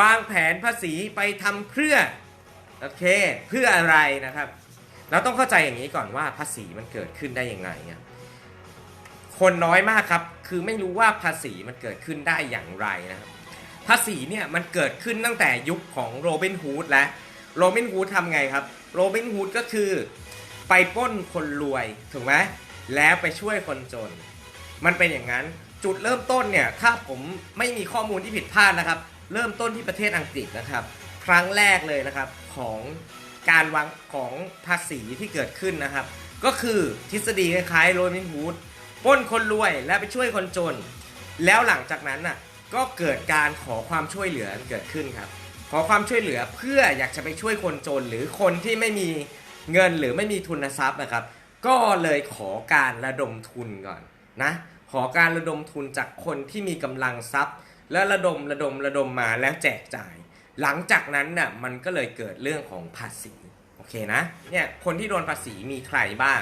วางแผนภาษีไปทำเพื่อโอเคเพื่ออะไรนะครับ เราต้องเข้าใจอย่างนี้ก่อนว่าภาษีมันเกิดขึ้นได้ยังไงคนน้อยมากครับ คือไม่รู้ว่าภาษีมันเกิดขึ้นได้อย่างไรนะครับ ภาษีเนี่ยมันเกิดขึ้นตั้งแต่ยุคของโรบินฮูดแล้วโรบินฮูดทำไงครับ โรบินฮูดก็คือไปป้นคนรวยถูกไหมแล้วไปช่วยคนจน มันเป็นอย่างนั้นจุดเริ่มต้นเนี่ยถ้าผมไม่มีข้อมูลที่ผิดพลาดนะครับ เริ่มต้นที่ประเทศอังกฤษนะครับ ครั้งแรกเลยนะครับของการวางของภาษีที่เกิดขึ้นนะครับ ก็คือทฤษฎีคล้ายๆโรบินฮูดปล้นคนรวยและไปช่วยคนจน แล้วหลังจากนั้นน่ะก็เกิดการขอความช่วยเหลือเกิดขึ้นครับ ขอความช่วยเหลือเพื่ออยากจะไปช่วยคนจน หรือคนที่ไม่มีเงินหรือไม่มีทุนทรัพย์นะครับ ก็เลยขอการระดมทุนก่อนนะขอการระดมทุนจากคนที่มีกำลังทรัพย์ แล้วระดมระดมระดมมาแล้วแจกจ่าย หลังจากนั้นน่ะมันก็เลยเกิดเรื่องของภาษีโอเคนะเนี่ยคนที่โดนภาษีมีใครบ้าง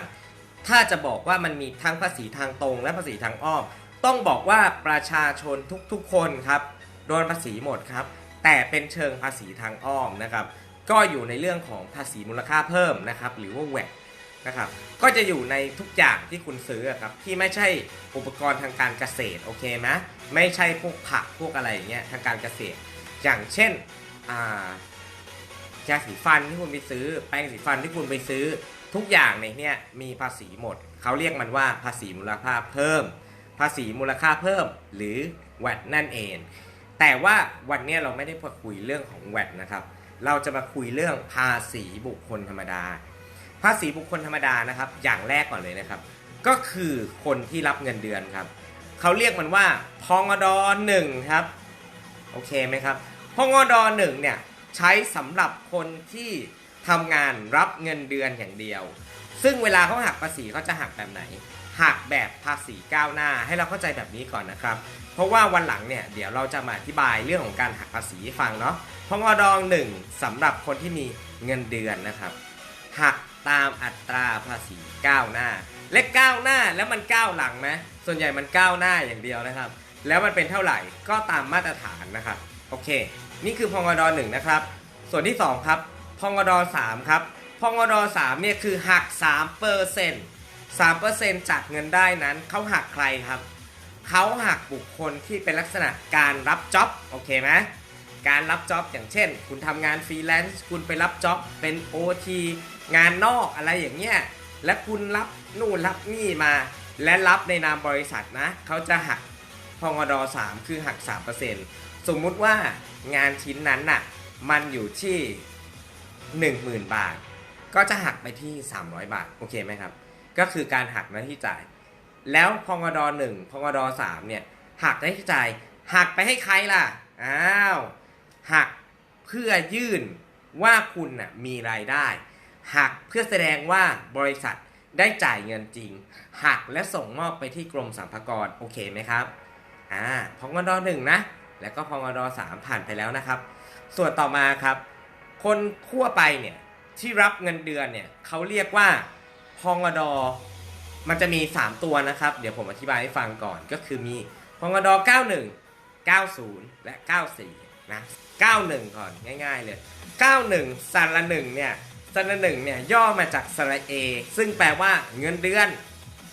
ถ้าจะบอกว่ามันมีทั้งภาษีทางตรงและภาษีทางอ้อมต้องบอกว่าประชาชนทุกๆคนครับโดนภาษีหมดครับ แต่เป็นเชิงภาษีทางอ้อมนะครับก็อยู่ในเรื่องของภาษีมูลค่าเพิ่มนะครับหรือว่าแวด นะครับก็จะอยู่ในทุกอย่างที่คุณซื้อครับที่ไม่ใช่อุปกรณ์ทางการเกษตรโอเคไหมไม่ใช่พวกผักพวกอะไรอย่างเงี้ยทางการเกษตร อย่างเช่นอ่ายาสีฟันที่คุณไปซื้อแปรงสีฟันที่คุณไปซื้อทุกอย่างในเนี่ยมีภาษีหมด เขาเรียกมันว่าภาษีมูลค่าเพิ่ม ภาษีมูลค่าเพิ่มหรือ VAT นั่นเอง แต่ว่าวันนี้เราไม่ได้มาคุยเรื่องของ VAT นะครับ เราจะมาคุยเรื่องภาษีบุคคลธรรมดา ภาษีบุคคลธรรมดานะครับ อย่างแรกก่อนเลยนะครับ ก็คือคนที่รับเงินเดือนครับเขาเรียกมันว่าพองดหนึ่งครับโอเคไหมครับพองดหนึ่งเนี่ยใช้สำหรับคนที่ทำงานรับเงินเดือนอย่างเดียว ซึ่งเวลาเขาหักภาษีเขาจะหักแบบไหนหักแบบภาษีก้าวหน้าให้เราเข้าใจแบบนี้ก่อนนะครับ เพราะว่าวันหลังเนี่ยเดี๋ยวเราจะมาอธิบายเรื่องของการหักภาษีฟังเนาะพองอดหนึ่งสำหรับคนที่มีเงินเดือนนะครับ หัก ตามอัตราภาษีก้าวหน้า และก้าวหน้าแล้วมันก้าวหลังไหมส่วนใหญ่มันก้าวหน้าอย่างเดียวนะครับ แล้วมันเป็นเท่าไหร่ก็ตามมาตรฐานนะครับ โอเค นี่คือพงดหนึ่งนะครับ ส่วนที่สองครับพงดสามครับพงดสามเนี่ยคือหัก3เปอร์เซ็นต์3เปอร์เซ็นต์จากเงินได้นั้นเขาหักใครครับเขาหักบุคคลที่เป็นลักษณะการรับจ็อบโอเคไหมการรับจ็อบอย่างเช่น คุณทำงานฟรีแลนซ์คุณไปรับจ็อบเป็น OT งานนอกอะไรอย่างเงี้ยและคุณรับนู่นรับนี่มา และรับในนามบริษัทนะเขาจะหักพงด3คือหัก 3%สมมุติว่างานชิ้นนั้นน่ะมันอยู่ที่ 10,000 บาท ก็จะหักไปที่ 300 บาท โอเคไหมครับ ก็คือการหักหน้าที่จ่าย แล้วพงดหนึ่งพงดสามเนี่ยหักหน้าที่จ่าย หักไปให้ใครล่ะ อ้าว หักเพื่อยื่นว่าคุณน่ะมีรายได้ หักเพื่อแสดงว่าบริษัทได้จ่ายเงินจริง หักและส่งมอบไปที่กรมสรรพากรโอเคไหมครับอ่าพงดหนึ่งนะ แล้วก็พงดสามผ่านไปแล้วนะครับ ส่วนต่อมาครับ คนทั่วไปเนี่ยที่รับเงินเดือนเนี่ยเขาเรียกว่าพงดมันจะมี 3 ตัวนะครับ เดี๋ยวผมอธิบายให้ฟังก่อนก็คือมีพงด91 90 และ 94นะ91 ก่อนง่าย ๆ เลย 91สันละหนึ่งเนี่ย สันละหนึ่งเนี่ยย่อมาจากสระเอ ซึ่งแปลว่าเงินเดือน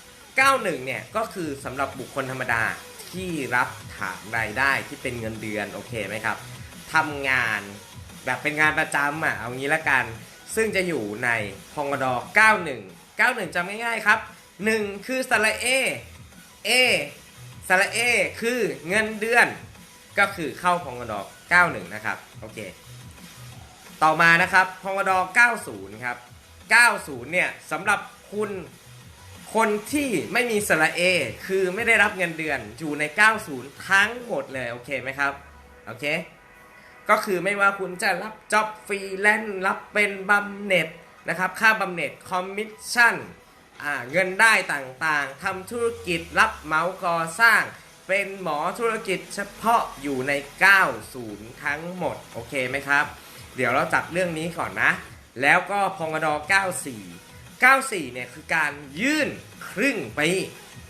91เนี่ยก็คือสำหรับบุคคลธรรมดาที่รับฐานรายได้ที่เป็นเงินเดือนโอเคไหมครับทำงานแบบเป็นงานประจำอะเอางี้ละกัน ซึ่งจะอยู่ในพงด91 91จำง่ายๆครับ 1 คือสระเอ A สระเอคือเงินเดือน ก็คือเข้าพงด91 นะครับโอเค ต่อมานะครับพงด90 ครับ 90 เนี่ยสำหรับคุณคนที่ไม่มีสระเอ คือไม่ได้รับเงินเดือนอยู่ใน 90 ทั้งหมดเลย โอเคไหมครับ โอเค ก็คือไม่ว่าคุณจะรับจ็อบฟรีแลนซ์รับเป็นบำเหน็จนะครับ ค่าบำเหน็จคอมมิชชั่นเงินได้ต่างๆทำธุรกิจรับเหมาก่อสร้าง เป็นหมอธุรกิจเฉพาะอยู่ใน 90 ทั้งหมด โอเคไหมครับ เดี๋ยวเราจับเรื่องนี้ก่อนนะ แล้วก็พงด94 94เนี่ยคือการยื่นครึ่งปี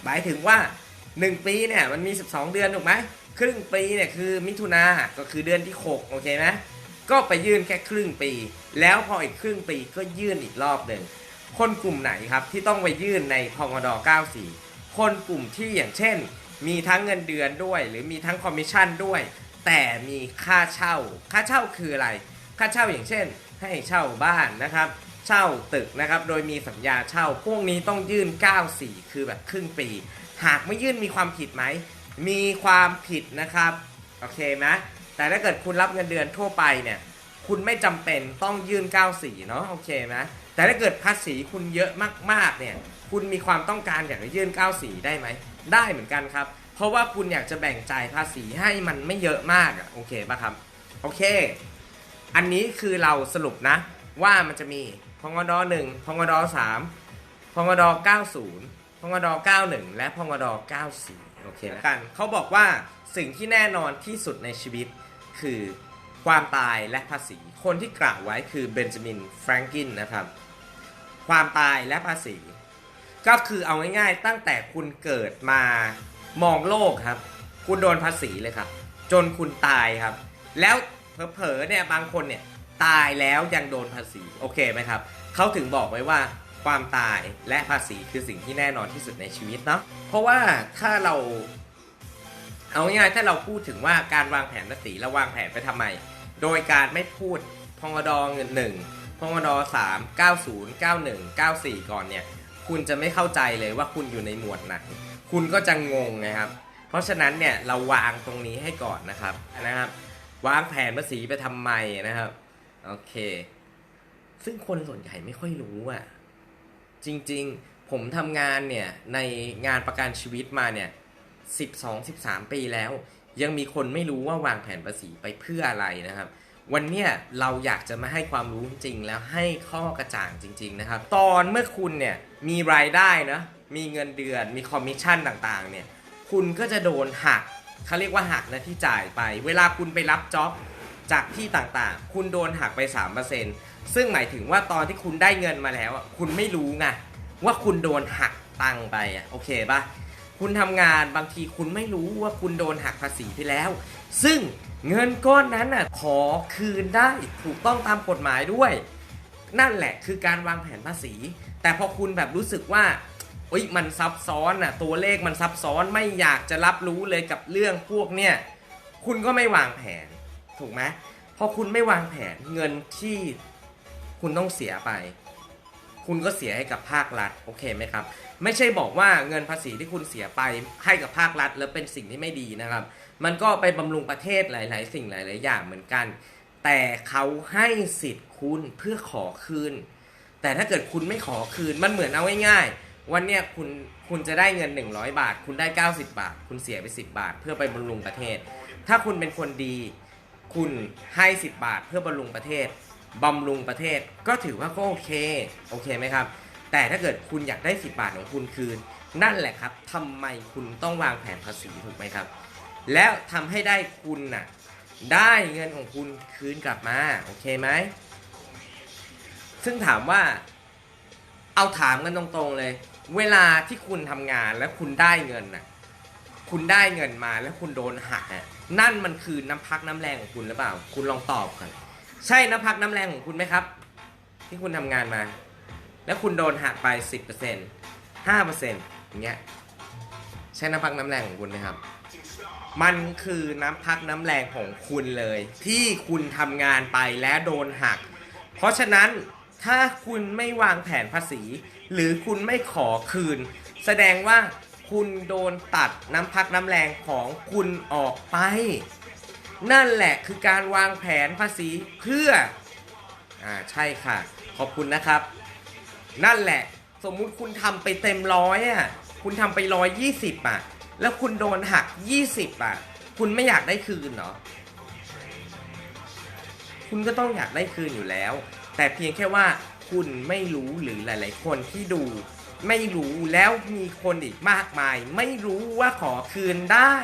หมายถึงว่า 1 ปีเนี่ยมันมี 12 เดือนถูกไหมครึ่งปีเนี่ยคือมิถุนาก็คือเดือนที่ 6 โอเคไหมก็ไปยื่นแค่ครึ่งปี แล้วพออีกครึ่งปีก็ยื่นอีกรอบหนึ่งคนกลุ่มไหนครับที่ต้องไปยื่นในพงด94 คนกลุ่มที่อย่างเช่น มีทั้งเงินเดือนด้วย หรือมีทั้งคอมมิชชั่นด้วย แต่มีค่าเช่า ค่าเช่าคืออะไร ค่าเช่าอย่างเช่น ให้เช่าบ้านนะครับ เช่าตึกนะครับ โดยมีสัญญาเช่า พวกนี้ต้องยื่น 94 คือแบบครึ่งปี หากไม่ยื่นมีความผิดไหม มีความผิดนะครับ โอเคไหมแต่ถ้าเกิดคุณรับเงินเดือนทั่วไปเนี่ย คุณไม่จำเป็นต้องยื่น 94 เนาะ โอเคไหมแต่ถ้าเกิดภาษีคุณเยอะมากๆ เนี่ย คุณมีความต้องการอยากจะยื่น 94 ได้ไหม ได้เหมือนกันครับ เพราะว่าคุณอยากจะแบ่งจ่ายภาษีให้มันไม่เยอะมากอะโอเคป่ะครับ โอเค อันนี้คือเราสรุปนะ ว่ามันจะมีพงด1พงด3พงด90พงด91และพงด94โอเคนะกันเขาบอกว่าสิ่งที่แน่นอนที่สุดในชีวิตคือความตายและภาษี คนที่กล่าวไว้คือเบนจามินแฟรงกินนะครับ ความตายและภาษี ก็คือเอาง่ายๆ ตั้งแต่คุณเกิดมามองโลกครับ คุณโดนภาษีเลยครับ จนคุณตายครับ แล้ว เผลอๆเนี่ยบางคนเนี่ยตายแล้วยังโดนภาษีโอเคไหมครับเขาถึงบอกไว้ว่าความตายและภาษีคือสิ่งที่แน่นอนที่สุดในชีวิตเนาะเพราะว่าถ้าเราเอาง่ายๆถ้าเราพูดถึงว่าการวางแผนภาษีเราวางแผนไปทำไม โดยการไม่พูดพงดเงินหนึ่งพงดอสามเก้าศูนย์เก้าหนึ่งเก้าสี่ก่อนเนี่ยคุณจะไม่เข้าใจเลยว่าคุณอยู่ในหมวดไหนคุณก็จะงงนะครับ เพราะฉะนั้นเนี่ยเราวางตรงนี้ให้ก่อนนะครับนะครับ วางแผนภาษีไปทำไมนะครับ โอเค ซึ่งคนส่วนใหญ่ไม่ค่อยรู้อะจริงๆ ผมทำงานเนี่ย ในงานประกันชีวิตมาเนี่ย12 13ปีแล้ว ยังมีคนไม่รู้ว่าวางแผนภาษีไปเพื่ออะไรนะครับ วันเนี้ยเราอยากจะมาให้ความรู้จริงแล้วให้ข้อกระจ่างจริง ๆ นะครับ ตอนเมื่อคุณเนี่ยมีรายได้นะมีเงินเดือนมีคอมมิชชั่นต่างๆ เนี่ย คุณก็จะโดนหัก เขาเรียกว่าหักนะที่จ่ายไป เวลาคุณไปรับจ็อบจากที่ต่างๆ คุณโดนหักไป 3%ซึ่งหมายถึงว่าตอนที่คุณได้เงินมาแล้วคุณไม่รู้ไงว่าคุณโดนหักตังค์ไปอะโอเคปะคุณทำงานบางทีคุณไม่รู้ว่าคุณโดนหักภาษีไปแล้ว ซึ่งเงินก้อนนั้นน่ะขอคืนได้ถูกต้องตามกฎหมายด้วย นั่นแหละคือการวางแผนภาษี แต่พอคุณแบบรู้สึกว่า อ้ยมันซับซ้อนน่ะตัวเลขมันซับซ้อนไม่อยากจะรับรู้เลยกับเรื่องพวกเนี่ยคุณก็ไม่วางแผนถูกไหมพอคุณไม่วางแผนเงินที่คุณต้องเสียไป คุณก็เสียให้กับภาครัฐโอเคไหมครับ ไม่ใช่บอกว่าเงินภาษีที่คุณเสียไปให้กับภาครัฐ แล้วเป็นสิ่งที่ไม่ดีนะครับ มันก็ไปบำรุงประเทศหลาย ๆ สิ่งหลาย ๆ อย่างเหมือนกัน แต่เขาให้สิทธิ์คุณเพื่อขอคืน แต่ถ้าเกิดคุณไม่ขอคืนมันเหมือนเอาง่ายๆ วันเนี้ยคุณคุณจะได้เงิน 100 บาท คุณได้ 90 บาท คุณเสียไป 10 บาท เพื่อไปบำรุงประเทศ ถ้าคุณเป็นคนดีคุณให้ 10 บาท เพื่อบำรุงประเทศบำรุงประเทศก็ถือว่าก็โอเคโอเคไหมครับ แต่ถ้าเกิดคุณอยากได้ 10 บาทของคุณคืน นั่นแหละครับทำไมคุณต้องวางแผนภาษีถูกไหมครับ แล้วทำให้ได้คุณน่ะได้เงินของคุณคืนกลับมาโอเคไหมซึ่งถามว่าเอาถามกันตรงๆเลย เวลาที่คุณทำงานแล้วคุณได้เงินน่ะ คุณได้เงินมาแล้วคุณโดนหักอะนั่นมันคือน้ำพักน้ำแรงของคุณหรือเปล่า คุณลองตอบก่อนใช่น้ำพักน้ำแรงของคุณไหมครับ ที่คุณทำงานมา แล้วคุณโดนหักไป 10% 5%อย่างเงี้ยใช่น้ำพักน้ำแรงของคุณไหมครับ มันคือน้ำพักน้ำแรงของคุณเลย ที่คุณทำงานไปแล้วโดนหัก เพราะฉะนั้น ถ้าคุณไม่วางแผนภาษี หรือคุณไม่ขอคืน แสดงว่าคุณโดนตัดน้ำพักน้ำแรงของคุณออกไป นั่นแหละคือการวางแผนภาษีเพื่ออ่าใช่ค่ะ ขอบคุณนะครับ นั่นแหละสมมุติคุณทำไปเต็มร้อยอะคุณทำไปร้อยยี่สิบอะแล้วคุณโดนหักยี่สิบอะคุณไม่อยากได้คืนเหรอคุณก็ต้องอยากได้คืนอยู่แล้ว แต่เพียงแค่ว่าคุณไม่รู้หรือหลาย ๆ คนที่ดู ไม่รู้แล้วมีคนอีกมากมาย ไม่รู้ว่าขอคืนได้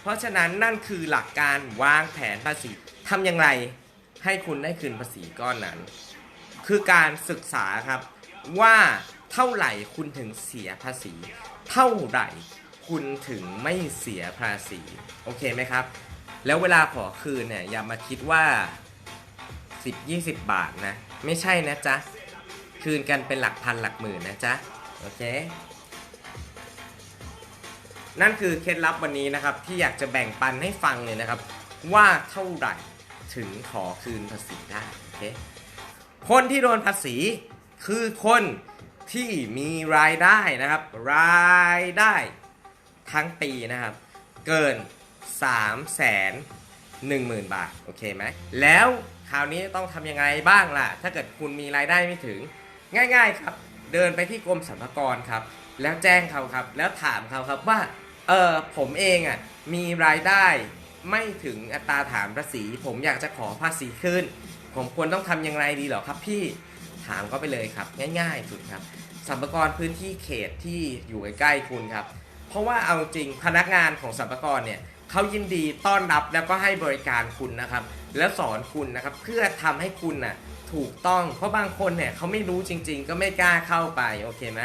เพราะฉะนั้นนั่นคือหลักการวางแผนภาษีทำอย่างไรให้คุณได้คืนภาษีก้อนนั้น คือการศึกษาครับว่าเท่าไหร่คุณถึงเสียภาษี เท่าไหร่คุณถึงไม่เสียภาษี โอเคไหมครับ แล้วเวลาขอคืนเนี่ยอย่ามาคิดว่า 10 20 บาทนะ ไม่ใช่นะจ๊ะ คืนกันเป็นหลักพันหลักหมื่นนะจ๊ะ โอเค นั่นคือเคล็ดลับวันนี้นะครับ ที่อยากจะแบ่งปันให้ฟังเลยนะครับ ว่าเท่าไหร่ถึงขอคืนภาษีได้โอเคคนที่โดนภาษีคือคนที่มีรายได้นะครับ รายได้ทั้งปีนะครับ เกิน 3 1 0 0 0 0 บาท โอเคไหมแล้ว คราวนี้ต้องทำยังไงบ้างล่ะ ถ้าเกิดคุณมีรายได้ไม่ถึง ง่าย ๆครับ เดินไปที่กรมสรรพากรครับ แล้วแจ้งเขาครับ แล้วถามเขาครับว่าเออผมเองอะมีรายได้ไม่ถึงอัตราฐานภาษี ผมอยากจะขอภาษีคืนผมควรต้องทำอย่างไรดีเหรอครับพี่ถามก็ไปเลยครับ ง่ายๆสุดครับสัมภากระพื้นที่เขตที่อยู่ใกล้ๆคุณครับ เพราะว่าเอาจริงพนักงานของสัมภากระเนี่ย เขายินดีต้อนรับแล้วก็ให้บริการคุณนะครับ แล้วสอนคุณนะครับเพื่อทำให้คุณน่ะถูกต้อง เพราะบางคนเนี่ยเขาไม่รู้จริง ๆ ก็ไม่กล้าเข้าไปโอเคไหม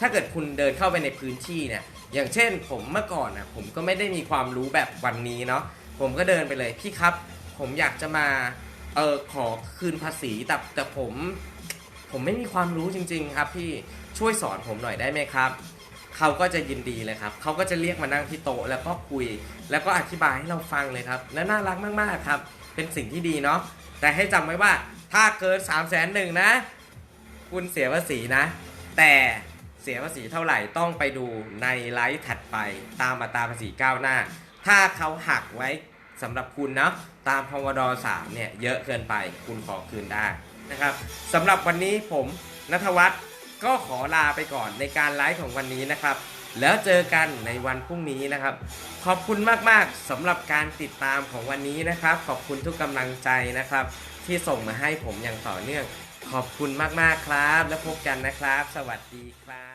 ถ้าเกิดคุณเดินเข้าไปในพื้นที่เนี่ยอย่างเช่น ผมเมื่อก่อนนะผมก็ไม่ได้มีความรู้แบบวันนี้เนาะผมก็เดินไปเลยพี่ครับ ผมอยากจะมาเออขอคืนภาษีแต่แต่ผม ผมไม่มีความรู้จริง ๆ ครับพี่ช่วยสอนผมหน่อยได้ไหมครับ เขาก็จะยินดีเลยครับเขาก็จะเรียกมานั่งที่โต๊ะแล้วก็คุย แล้วก็อธิบายให้เราฟังเลยครับ และน่ารักมากๆครับ เป็นสิ่งที่ดีเนาะแต่ให้จำไว้ว่าถ้าเกิน3ามแสนหนึ่งนะ คุณเสียภาษีนะ แต่เสียภาษีเท่าไหร่ต้องไปดูในไลฟ์ถัดไป ตามมาตราภาษีก้าวหน้า ถ้าเขาหักไว้สำหรับคุณเนาะตามพวด3เนี่ยเยอะเกินไปคุณขอคืนได้นะครับสำหรับวันนี้ผมนัทวัฒน์ ก็ขอลาไปก่อนในการไลฟ์ของวันนี้นะครับ แล้วเจอกันในวันพรุ่งนี้นะครับ ขอบคุณมากๆสำหรับการติดตามของวันนี้นะครับ ขอบคุณทุกกำลังใจนะครับ ที่ส่งมาให้ผมอย่างต่อเนื่อง ขอบคุณมากๆครับ แล้วพบกันนะครับ สวัสดีครับ